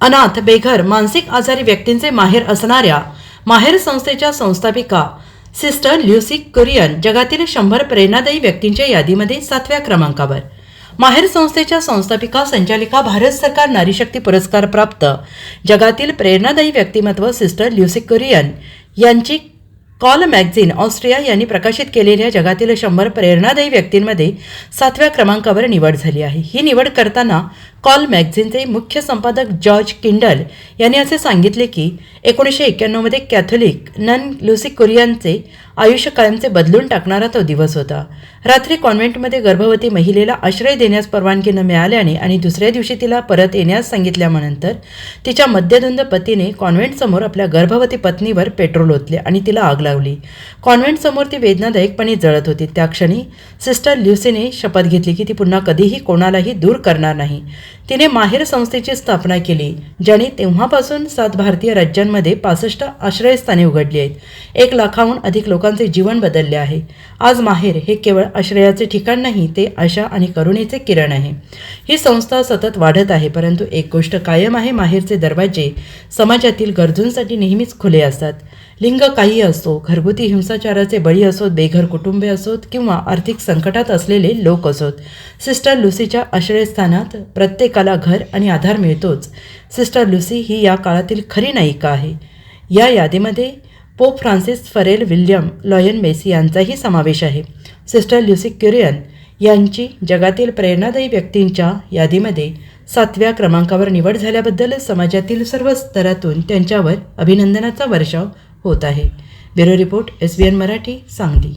अनाथ बेघर मानसिक आजारी व्यक्तींचे माहेर असणाऱ्या माहेर संस्थेच्या संस्थापिका सिस्टर ल्युसी कुरियन जगातील शंभर प्रेरणादायी व्यक्तींच्या यादीमध्ये सातव्या क्रमांकावर. माहेर संस्थेच्या संस्थापिका संचालिका भारत सरकार नारीशक्ती पुरस्कार प्राप्त जगातील प्रेरणादायी व्यक्तिमत्व सिस्टर ल्युसी कुरियन यांची कॉल मॅगझिन ऑस्ट्रिया यांनी प्रकाशित केलेल्या जगातील शंभर प्रेरणादायी व्यक्तींमध्ये सातव्या क्रमांकावर निवड झाली आहे. ही निवड करताना कॉल मॅगझिनचे मुख्य संपादक जॉर्ज किंडल यांनी असे सांगितले की एकोणीसशे एक्क्याण्णवमध्ये कॅथोलिक नन लुसी कुरियनचे आयुष्य कायमचे बदलून टाकणारा तो दिवस होता. रात्री कॉन्व्हेंटमध्ये गर्भवती महिलेला आश्रय देण्यास परवानगी न मिळाल्याने आणि दुसऱ्या दिवशी तिला परत येण्यास सांगितल्यानंतर तिच्या मध्यधुंद पतीने कॉन्व्हेंटसमोर आपल्या गर्भवती पत्नीवर पेट्रोल ओतले आणि तिला आग लावली कॉन्व्हेंटसमोर ती वेदनादायकपणे जळत होती. त्या क्षणी सिस्टर ल्युसीने शपथ घेतली की ती पुन्हा कधीही कोणालाही दूर करणार नाही. तिने माहेर संस्थेची स्थापना केली ज्याने तेव्हापासून सात भारतीय राज्यांमध्ये पासष्ट आश्रयस्थाने उघडली आहेत. एक लाखाहून अधिक लोकांचे जीवन बदलले आहे. आज माहेर हे केवळ आश्रयाचे ठिकाण नाही ते आशा आणि करुणेचे किरण आहे. ही संस्था सतत वाढत आहे परंतु एक गोष्ट कायम आहे माहेरचे दरवाजे समाजातील गरजूंसाठी नेहमीच खुले असतात. लिंग काही असो घरगुती हिंसाचाराचे बळी असोत बेघर कुटुंबे असोत किंवा आर्थिक संकटात असलेले लोक असोत सिस्टर लुसीच्या आश्रयस्थानात प्रत्येक प्रत्येकाला घर आणि आधार मिळतोच. सिस्टर लुसी ही या काळातील खरी नायिका आहे. या यादीमध्ये Pope Francis Pharrell William Lionel Messi यांचाही समावेश आहे. सिस्टर ल्युसी क्युरियन यांची जगातील प्रेरणादायी व्यक्तींच्या यादीमध्ये सातव्या क्रमांकावर निवड झाल्याबद्दल समाजातील सर्व स्तरातून त्यांच्यावर अभिनंदनाचा वर्षाव होत आहे. Bureau report S B N Marathi Sangli.